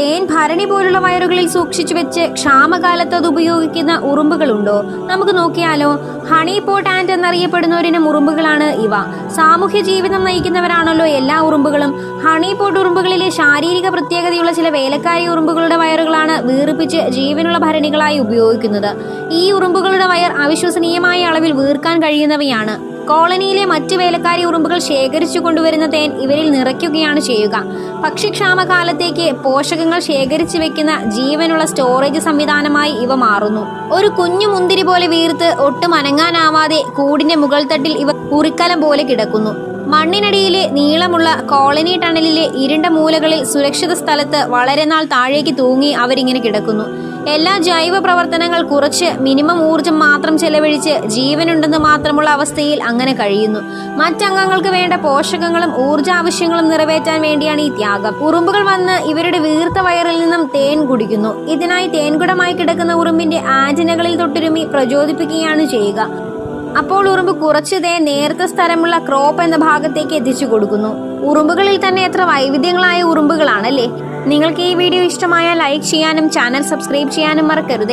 തേൻ ഭരണി പോലുള്ള വയറുകളിൽ സൂക്ഷിച്ചു വെച്ച് ക്ഷാമകാലത്ത് അത് ഉപയോഗിക്കുന്ന ഉറുമ്പുകളുണ്ടോ? നമുക്ക് നോക്കിയാലോ. ഹണി പോട്ട് ആൻഡ് എന്നറിയപ്പെടുന്ന ഒരിനം ഉറുമ്പുകളാണ് ഇവ. സാമൂഹ്യ ജീവിതം നയിക്കുന്നവരാണല്ലോ എല്ലാ ഉറുമ്പുകളും. ഹണി പോട്ട് ഉറുമ്പുകളിലെ ശാരീരിക പ്രത്യേകതയുള്ള ചില വേലക്കാരി ഉറുമ്പുകളുടെ വയറുകളാണ് വീർപ്പിച്ച് ജീവനുള്ള ഭരണികളായി ഉപയോഗിക്കുന്നത്. ഈ ഉറുമ്പുകളുടെ വയർ അവിശ്വസനീയമായ അളവിൽ വീർക്കാൻ കഴിയുന്നവയാണ്. കോളനിയിലെ മറ്റു വേലക്കാരി ഉറുമ്പുകൾ ശേഖരിച്ചു കൊണ്ടുവരുന്ന തേൻ ഇവരിൽ നിറയ്ക്കുകയാണ് ചെയ്യുക. പക്ഷിക്ഷാമകാലത്തേക്ക് പോഷകങ്ങൾ ശേഖരിച്ചു വെക്കുന്ന ജീവനുള്ള സ്റ്റോറേജ് സംവിധാനമായി ഇവ മാറുന്നു. ഒരു കുഞ്ഞു മുന്തിരി പോലെ വീർത്ത് ഒട്ടും അനങ്ങാനാവാതെ കൂടിന്റെ മുകൾ തട്ടിൽ ഇവ കുറിക്കലം പോലെ കിടക്കുന്നു. മണ്ണിനടിയിലെ നീളമുള്ള കോളനി ടണലിലെ ഇരുണ്ട മൂലകളിൽ സുരക്ഷിത സ്ഥലത്ത് വളരെ നാൾ താഴേക്ക് തൂങ്ങി അവരിങ്ങനെ കിടക്കുന്നു. എല്ലാ ജൈവ പ്രവർത്തനങ്ങൾ കുറച്ച് മിനിമം ഊർജം മാത്രം ചെലവഴിച്ച് ജീവനുണ്ടെന്ന് മാത്രമുള്ള അവസ്ഥയിൽ അങ്ങനെ കഴിയുന്നു. മറ്റംഗങ്ങൾക്ക് വേണ്ട പോഷകങ്ങളും ഊർജാവശ്യങ്ങളും നിറവേറ്റാൻ വേണ്ടിയാണ് ഈ ത്യാഗം. ഉറുമ്പുകൾ വന്ന് ഇവരുടെ വീർത്ത വയറിൽ നിന്നും തേൻ കുടിക്കുന്നു. ഇതിനായി തേൻകുടമായി കിടക്കുന്ന ഉറുമ്പിന്റെ ആന്റിനകളിൽ തൊട്ടുരുമി പ്രചോദിപ്പിക്കുകയാണ് ചെയ്യുക. അപ്പോൾ ഉറുമ്പ് കുറച്ച് തേൻ നേരത്തെ സ്ഥലമുള്ള ക്രോപ്പ് എന്ന ഭാഗത്തേക്ക് എത്തിച്ചു കൊടുക്കുന്നു. ഉറുമ്പുകളിൽ തന്നെ എത്ര വൈവിധ്യങ്ങളായ ഉറുമ്പുകളാണല്ലേ? നിങ്ങൾക്ക് ഈ വീഡിയോ ഇഷ്ടമായ ലൈക്ക് ചെയ്യാനും ചാനൽ സബ്സ്ക്രൈബ് ചെയ്യാനും മറക്കരുത്.